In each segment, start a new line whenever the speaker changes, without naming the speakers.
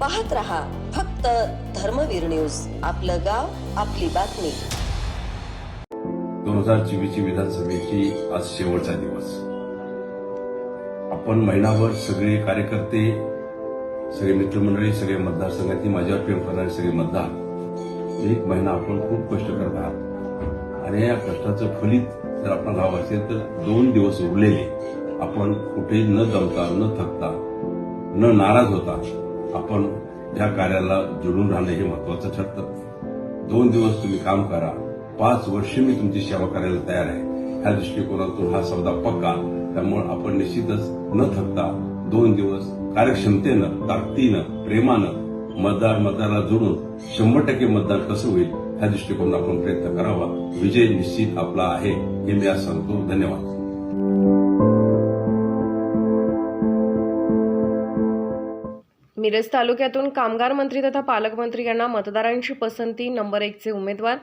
पाहत रहा फक्त धर्मवीर न्यूज. आपलं गाव आपली बातमी.
दोन हजार चोवीसची विधानसभेची आज शेवटचा दिवस. आपण महिनाभर सगळे कार्यकर्ते सगळे मित्रमंडळी सगळे मतदारसंघातील माझ्यावर प्रेम करणारे सगळे मतदार एक महिना आपण खूप कष्ट करत आहात. आणि या कष्टाचं फलित जर आपण लावा असेल तर दोन दिवस उरलेले आपण कुठेही न दमता न थकता न नाराज होता आपण या कार्याला जोडून राहणं हे महत्वाचं ठरतं. दोन दिवस तुम्ही काम करा. पाच वर्ष मी तुमची सेवा करायला तयार आहे. ह्या दृष्टिकोनातून हा सौदा पक्का. त्यामुळे आपण निश्चितच न थकता दोन दिवस कार्यक्षमतेनं ताकदीनं प्रेमानं मतदार मतदाराला जोडून शंभर टक्के मतदान कसं होईल ह्या दृष्टिकोनात आपण प्रयत्न करावा. विजय निश्चित आपला आहे हे मी आज सांगतो. धन्यवाद.
मिरज तालुक्यातून कामगार मंत्री तथा पालकमंत्री यांना मतदारांची पसंती नंबर एकचे उमेदवार.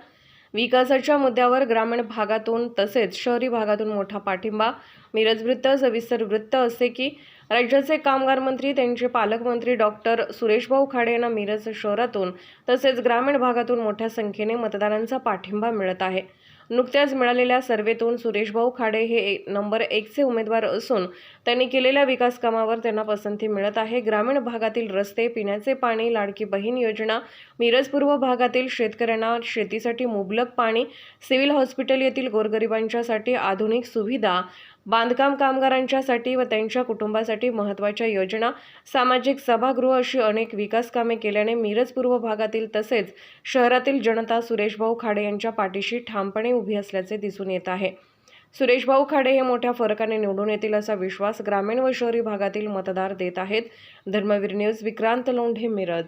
विकासाच्या मुद्द्यावर ग्रामीण भागातून तसेच शहरी भागातून मोठा पाठिंबा. मिरज वृत्त सविस्तर वृत्त असे की राज्याचे कामगार मंत्री त्यांचे पालकमंत्री डॉक्टर सुरेशभाऊ खाडे यांना मिरज शहरातून तसेच ग्रामीण भागातून मोठ्या संख्येने मतदारांचा पाठिंबा मिळत आहे. नुकत्याच मिळालेल्या सर्वेतून सुरेशभाऊ खाडे हे नंबर एकचे उमेदवार असून त्यांनी केलेल्या विकास कामावर त्यांना पसंती मिळत आहे. ग्रामीण भागातील रस्ते पिण्याचे पाणी लाडकी बहीण योजना मिरजपूर्व भागातील शेतकऱ्यांना शेतीसाठी मुबलक पाणी सिव्हिल हॉस्पिटल येथील गोरगरिबांच्यासाठी आधुनिक सुविधा बांधकाम कामगारांच्यासाठी व त्यांच्या कुटुंबासाठी महत्त्वाच्या योजना सामाजिक सभागृह अशी अनेक विकास कामे केल्याने मिरज पूर्व भागातील तसेच शहरातील जनता सुरेशभाऊ खाडे यांच्या पाठीशी ठामपणे उभी असल्याचे दिसून येत आहे. सुरेशभाऊ खाडे हे मोठ्या फरकाने निवडून येतील असा विश्वास ग्रामीण व शहरी भागातील मतदार देत आहेत. धर्मवीर न्यूज विक्रांत लोंढे मिरज.